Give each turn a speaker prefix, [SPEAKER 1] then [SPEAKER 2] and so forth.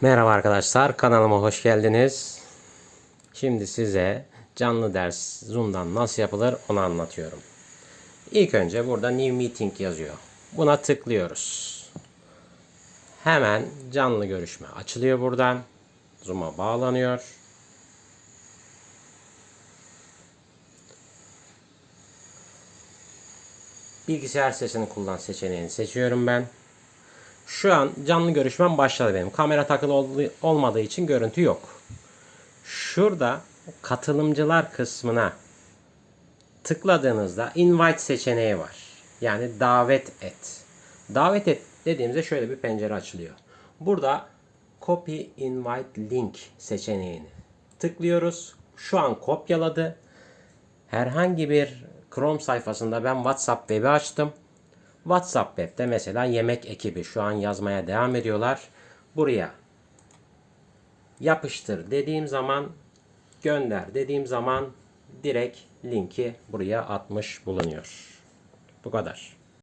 [SPEAKER 1] Merhaba arkadaşlar, kanalıma hoş geldiniz. Şimdi size canlı ders Zoom'dan nasıl yapılır onu anlatıyorum. İlk önce burada New Meeting yazıyor. Buna tıklıyoruz. Hemen canlı görüşme açılıyor buradan. Zoom'a bağlanıyor. Bilgisayar sesini kullan seçeneğini seçiyorum ben. Şu an canlı görüşmem başladı benim. Kamera takılı ol- olmadığı için görüntü yok. Şurada katılımcılar kısmına tıkladığınızda invite seçeneği var. Yani davet et. Davet et dediğimizde şöyle bir pencere açılıyor. Burada copy invite link seçeneğini tıklıyoruz. Şu an kopyaladı. Herhangi bir Chrome sayfasında ben WhatsApp web'i açtım. WhatsApp web'de mesela yemek ekibi şu an yazmaya devam ediyorlar. Buraya yapıştır dediğim zaman gönder dediğim zaman direkt linki buraya atmış bulunuyor. Bu kadar.